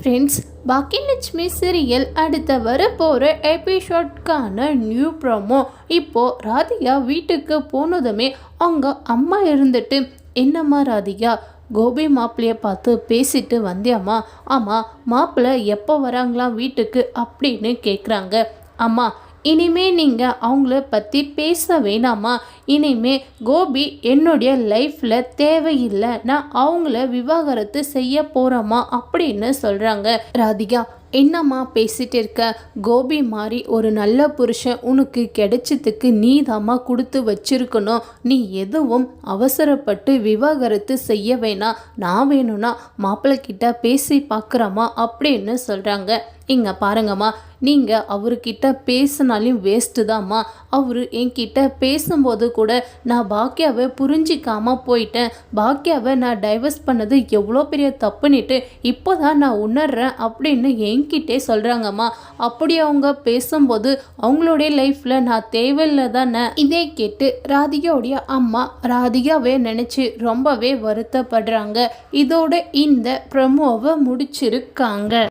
Friends Baakiyalakshmi serial அடுத்த வரப்போகிற எபிசோட்கான new promo இப்போது ராதிகா வீட்டுக்கு போனதுமே அவங்க அம்மா இருந்துட்டு என்னம்மா ராதிகா? கோபி மாப்பிள்ளைய பார்த்து பேசிட்டு வந்தியாம்மா? ஆமாம் மாப்பிள்ளை எப்போ வராங்களாம் வீட்டுக்கு? அப்படின்னு கேட்குறாங்க அம்மா இனிமே நீங்கள் அவங்கள பற்றி பேச வேணாமா? இனிமே கோபி என்னுடைய லைஃப்பில் தேவையில்லை. நான் அவங்கள விவாகரத்து செய்ய போகிறோமா அப்படின்னு சொல்கிறாங்க ராதிகா. என்னம்மா பேசிட்டு இருக்க? கோபி மாதிரி ஒரு நல்ல புருஷன் உனக்கு கிடைச்சதுக்கு நீ தாம்மா கொடுத்து வச்சிருக்கணும். நீ எதுவும் அவசரப்பட்டு விவாகரத்து செய்ய வேணாம் நான் வேணும்னா மாப்பிள்ளைக்கிட்ட பேசி பார்க்குறம்மா அப்படின்னு சொல்கிறாங்க இங்கே பாருங்கம்மா நீங்கள் அவர்கிட்ட பேசினாலும் வேஸ்ட்டு தாம்மா. அவர் என்கிட்ட பேசும்போது கூட நான் பாக்கியாவை புரிஞ்சிக்காம போயிட்டேன். பாக்கியாவை நான் டைவர்ஸ் பண்ணது எவ்வளோ பெரிய தப்புன்னுட்டு இப்போ தான் நான் உணர்றேன் அப்படின்னு என்கிட்டே சொல்கிறாங்கம்மா அப்படி அவங்க பேசும்போது அவங்களுடைய லைஃப்பில் நான் தேவையில்லை தானே? இதே கேட்டு ராதிகாவுடைய அம்மா ராதிகாவே நினச்சி ரொம்பவே வருத்தப்படுறாங்க. இதோட இந்த ப்ரமோவை முடிச்சிருக்காங்க.